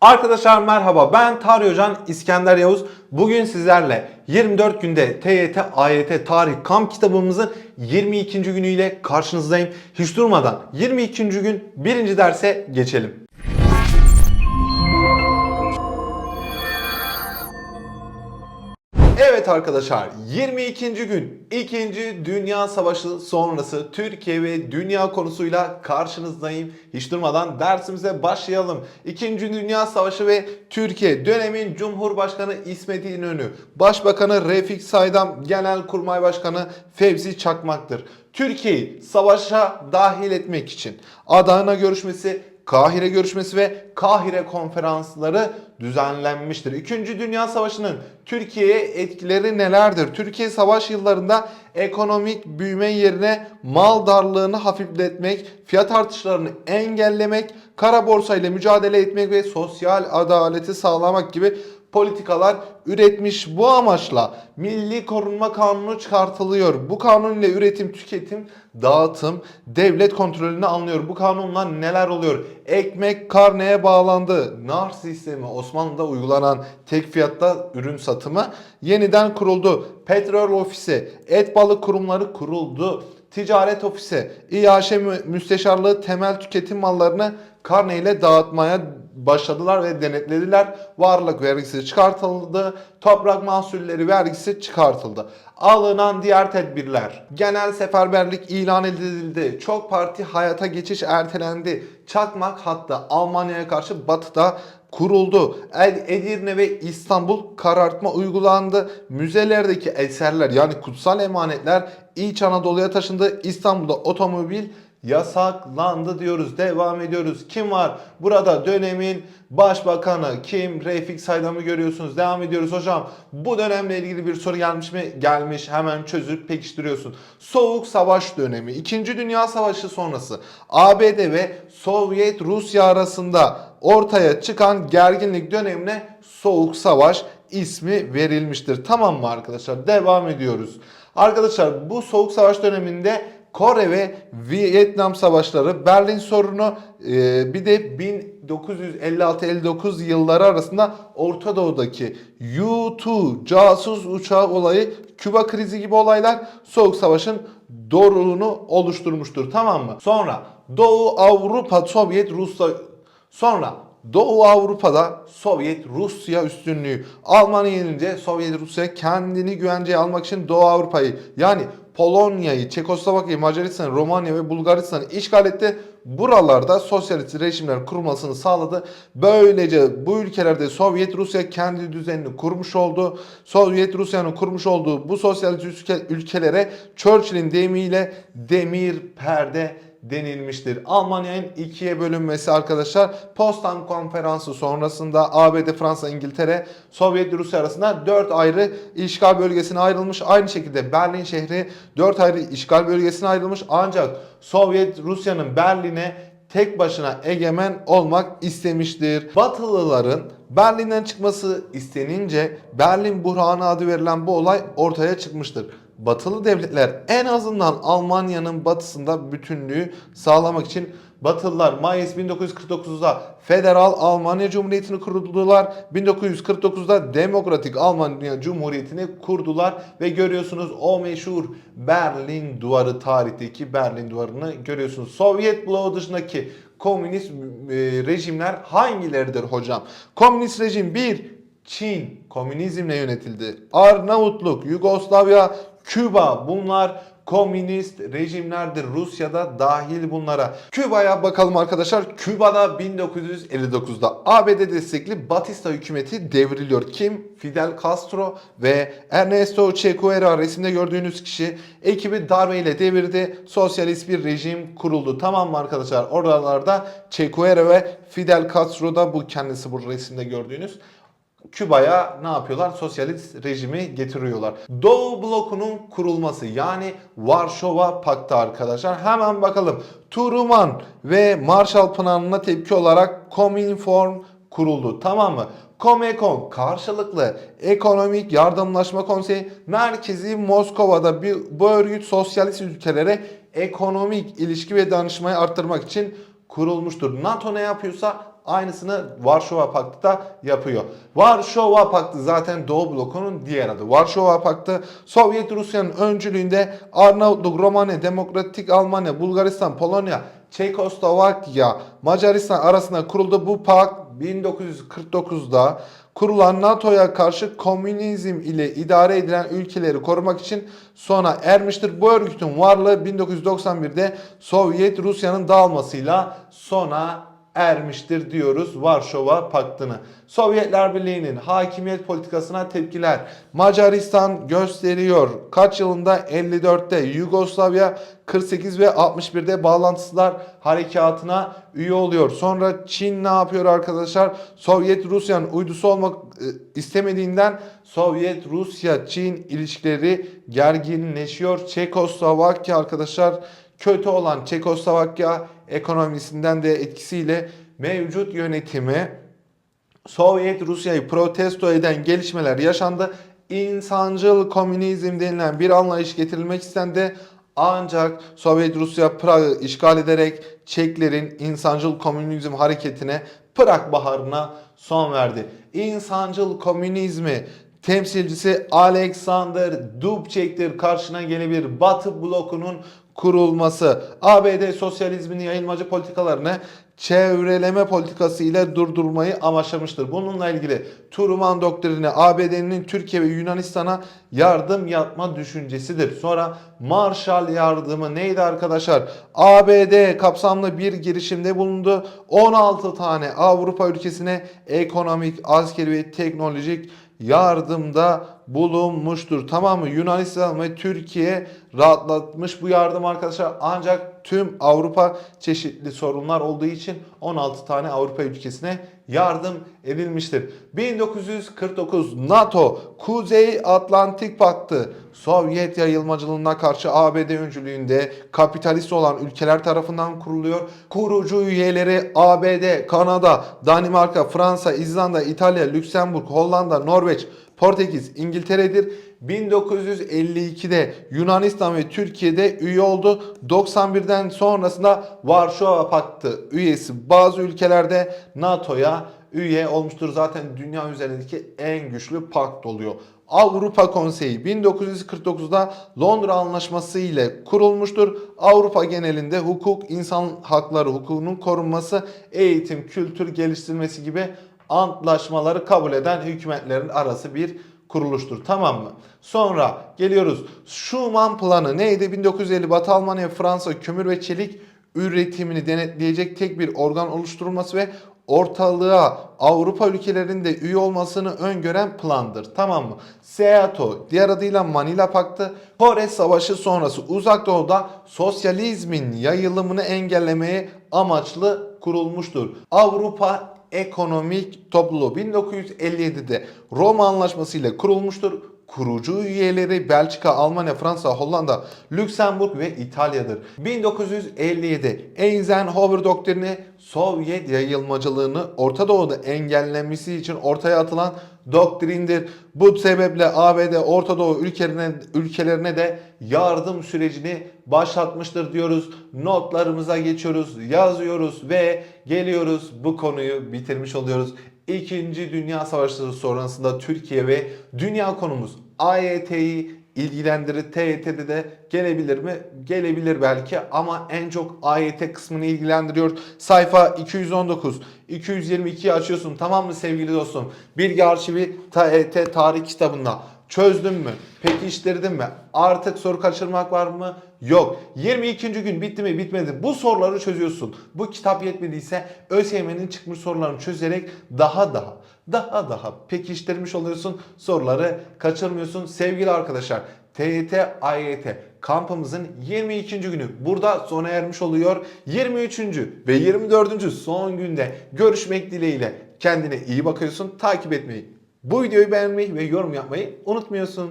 Arkadaşlar merhaba ben Tarih Hocan İskender Yavuz. Bugün sizlerle 24 günde TYT AYT tarih kamp kitabımızın 22. günüyle karşınızdayım. Hiç durmadan 22. gün birinci derse geçelim. Evet arkadaşlar 22. gün 2. Dünya Savaşı sonrası Türkiye ve dünya konusuyla karşınızdayım. Hiç durmadan dersimize başlayalım. 2. Dünya Savaşı ve Türkiye dönemin Cumhurbaşkanı İsmet İnönü, Başbakanı Refik Saydam, Genelkurmay Başkanı Fevzi Çakmak'tır. Türkiye'yi savaşa dahil etmek için Adana görüşmesi Kahire görüşmesi ve Kahire konferansları düzenlenmiştir. İkinci Dünya Savaşı'nın Türkiye'ye etkileri nelerdir? Türkiye savaş yıllarında ekonomik büyüme yerine mal darlığını hafifletmek, fiyat artışlarını engellemek, kara borsa ile mücadele etmek ve sosyal adaleti sağlamak gibi politikalar üretmiş. Bu amaçla Milli Korunma Kanunu çıkartılıyor. Bu kanun ile üretim, tüketim, dağıtım, devlet kontrolünü alınıyor. Bu kanunla neler oluyor? Ekmek karneye bağlandı. Nar sistemi Osmanlı'da uygulanan tek fiyatta ürün satımı yeniden kuruldu. Petrol ofisi, et balık kurumları kuruldu. Ticaret ofisi, mü- müsteşarlığı temel tüketim mallarını karneyle dağıtmaya başladılar ve denetlediler. Varlık vergisi çıkartıldı. Toprak mahsulleri vergisi çıkartıldı. Alınan diğer tedbirler. Genel seferberlik ilan edildi. Çok parti hayata geçiş ertelendi. Çakmak hatta Almanya'ya karşı batıda kuruldu. Edirne ve İstanbul karartma uygulandı. Müzelerdeki eserler yani kutsal emanetler İç Anadolu'ya taşındı. İstanbul'da otomobil yasaklandı diyoruz. Devam ediyoruz. Kim var? Burada dönemin başbakanı kim? Refik Saydam'ı görüyorsunuz. Devam ediyoruz hocam. Bu dönemle ilgili bir soru gelmiş mi? Gelmiş. Hemen çözüp pekiştiriyorsun. Soğuk Savaş dönemi. İkinci Dünya Savaşı sonrası ABD ve Sovyet Rusya arasında ortaya çıkan gerginlik dönemine Soğuk Savaş ismi verilmiştir. Tamam mı arkadaşlar? Devam ediyoruz. Arkadaşlar bu Soğuk Savaş döneminde Kore ve Vietnam savaşları, Berlin sorunu e, bir de 1956-59 yılları arasında Orta Doğu'daki U-2 casus uçağı olayı, Küba krizi gibi olaylar Soğuk Savaş'ın doğruluğunu oluşturmuştur. Tamam mı? Sonra Doğu Avrupa Sovyet Rusya Sonra Doğu Avrupa'da Sovyet Rusya üstünlüğü. Almanya yenince Sovyet Rusya kendini güvenceye almak için Doğu Avrupa'yı yani Polonya'yı, Çekoslovakya'yı, Macaristan'ı, Romanya ve Bulgaristan'ı işgal etti. Buralarda sosyalist rejimler kurulmasını sağladı. Böylece bu ülkelerde Sovyet Rusya kendi düzenini kurmuş oldu. Sovyet Rusya'nın kurmuş olduğu bu sosyalist ülke- ülkelere Churchill'in deyimiyle demir perde denilmiştir. Almanya'nın ikiye bölünmesi arkadaşlar Potsdam konferansı sonrasında ABD, Fransa, İngiltere, Sovyet Rusya arasında 4 ayrı işgal bölgesine ayrılmış. Aynı şekilde Berlin şehri 4 ayrı işgal bölgesine ayrılmış. Ancak Sovyet Rusya'nın Berlin'e tek başına egemen olmak istemiştir. Batılıların Berlin'den çıkması istenince Berlin buhranı adı verilen bu olay ortaya çıkmıştır. Batılı devletler en azından Almanya'nın batısında bütünlüğü sağlamak için Batılılar Mayıs 1949'da Federal Almanya Cumhuriyeti'ni kurdular. 1949'da Demokratik Almanya Cumhuriyeti'ni kurdular ve görüyorsunuz o meşhur Berlin Duvarı tarihteki Berlin Duvarı'nı görüyorsunuz. Sovyet bloğu dışındaki komünist e, rejimler hangileridir hocam? Komünist rejim 1 Çin komünizmle yönetildi. Arnavutluk, Yugoslavya, Küba bunlar komünist rejimlerdir. Rusya'da dahil bunlara. Küba'ya bakalım arkadaşlar. Küba'da 1959'da ABD destekli Batista hükümeti devriliyor. Kim? Fidel Castro ve Ernesto Che Guevara resimde gördüğünüz kişi ekibi darbeyle devirdi. Sosyalist bir rejim kuruldu. Tamam mı arkadaşlar? Oralarda Che Guevara ve Fidel Castro da bu kendisi bu resimde gördüğünüz Küba'ya ne yapıyorlar? Sosyalist rejimi getiriyorlar. Doğu blokunun kurulması yani Varşova Paktı arkadaşlar. Hemen bakalım. Truman ve Marshall Planı'na tepki olarak Cominform kuruldu. Tamam mı? Comecon karşılıklı ekonomik yardımlaşma konseyi merkezi Moskova'da bir, bu örgüt sosyalist ülkelere ekonomik ilişki ve danışmayı arttırmak için kurulmuştur. NATO ne yapıyorsa aynısını Varşova Paktı da yapıyor. Varşova Paktı zaten Doğu blokunun diğer adı. Varşova Paktı Sovyet Rusya'nın öncülüğünde Arnavutluk, Romanya, Demokratik Almanya, Bulgaristan, Polonya, Çekoslovakya, Macaristan arasında kuruldu. Bu pakt 1949'da kurulan NATO'ya karşı komünizm ile idare edilen ülkeleri korumak için sona ermiştir. Bu örgütün varlığı 1991'de Sovyet Rusya'nın dağılmasıyla sona ermiştir diyoruz Varşova Paktı'nı. Sovyetler Birliği'nin hakimiyet politikasına tepkiler. Macaristan gösteriyor. Kaç yılında? 54'te. Yugoslavya 48 ve 61'de bağlantısızlar harekatına üye oluyor. Sonra Çin ne yapıyor arkadaşlar? Sovyet Rusya'nın uydusu olmak e, istemediğinden Sovyet Rusya Çin ilişkileri gerginleşiyor. Çekoslovakya arkadaşlar kötü olan Çekoslovakya ekonomisinden de etkisiyle mevcut yönetimi Sovyet Rusya'yı protesto eden gelişmeler yaşandı. İnsancıl komünizm denilen bir anlayış getirilmek istendi. Ancak Sovyet Rusya Prag'ı işgal ederek Çeklerin insancıl komünizm hareketine Prag Baharı'na son verdi. İnsancıl komünizmi temsilcisi Alexander Dubček'tir. Karşına gelebilir Batı blokunun kurulması. ABD sosyalizmin yayılmacı politikalarını çevreleme politikası ile durdurmayı amaçlamıştır. Bununla ilgili Truman doktrini ABD'nin Türkiye ve Yunanistan'a yardım yapma düşüncesidir. Sonra Marshall yardımı neydi arkadaşlar? ABD kapsamlı bir girişimde bulundu. 16 tane Avrupa ülkesine ekonomik, askeri ve teknolojik yardımda bulunmuştur. Tamam mı? Yunanistan ve Türkiye rahatlatmış bu yardım arkadaşlar. Ancak tüm Avrupa çeşitli sorunlar olduğu için 16 tane Avrupa ülkesine yardım edilmiştir. 1949 NATO Kuzey Atlantik Paktı Sovyet yayılmacılığına karşı ABD öncülüğünde kapitalist olan ülkeler tarafından kuruluyor. Kurucu üyeleri ABD, Kanada, Danimarka, Fransa, İzlanda, İtalya, Lüksemburg, Hollanda, Norveç, Portekiz, İngiltere'dir. 1952'de Yunanistan ve Türkiye'de üye oldu. 91'den sonrasında Varşova Paktı üyesi bazı ülkelerde NATO'ya üye olmuştur. Zaten dünya üzerindeki en güçlü pakt oluyor. Avrupa Konseyi 1949'da Londra Anlaşması ile kurulmuştur. Avrupa genelinde hukuk, insan hakları hukukunun korunması, eğitim, kültür geliştirilmesi gibi antlaşmaları kabul eden hükümetlerin arası bir kuruluştur. Tamam mı? Sonra geliyoruz. Schuman planı neydi? 1950 Batı Almanya, Fransa kömür ve çelik üretimini denetleyecek tek bir organ oluşturulması ve ortalığa Avrupa ülkelerinde üye olmasını öngören plandır. Tamam mı? SEATO diğer adıyla Manila Paktı Kore Savaşı sonrası uzak doğuda sosyalizmin yayılımını engellemeye amaçlı kurulmuştur. Avrupa Ekonomik Topluluğu 1957'de Roma Anlaşması ile kurulmuştur. Kurucu üyeleri Belçika, Almanya, Fransa, Hollanda, Lüksemburg ve İtalya'dır. 1957 Eisenhower doktrini Sovyet yayılmacılığını Orta Doğu'da engellemesi için ortaya atılan doktrindir. Bu sebeple ABD Orta Doğu ülkelerine, ülkelerine de yardım sürecini başlatmıştır diyoruz. Notlarımıza geçiyoruz, yazıyoruz ve geliyoruz bu konuyu bitirmiş oluyoruz. İkinci Dünya Savaşı sonrasında Türkiye ve dünya konumuz AYT'yi ilgilendirir. TYT'de de gelebilir mi? Gelebilir belki ama en çok AYT kısmını ilgilendiriyor. Sayfa 219, 222'yi açıyorsun tamam mı sevgili dostum? Bilgi arşivi TYT tarih kitabında. Çözdün mü? Pekiştirdin mi? Artık soru kaçırmak var mı? Yok. 22. gün bitti mi bitmedi. Bu soruları çözüyorsun. Bu kitap yetmediyse ÖSYM'nin çıkmış sorularını çözerek daha daha daha daha pekiştirmiş oluyorsun. Soruları kaçırmıyorsun. Sevgili arkadaşlar TYT AYT kampımızın 22. günü burada sona ermiş oluyor. 23. ve 24. son günde görüşmek dileğiyle kendine iyi bakıyorsun. Takip etmeyi, bu videoyu beğenmeyi ve yorum yapmayı unutmuyorsun.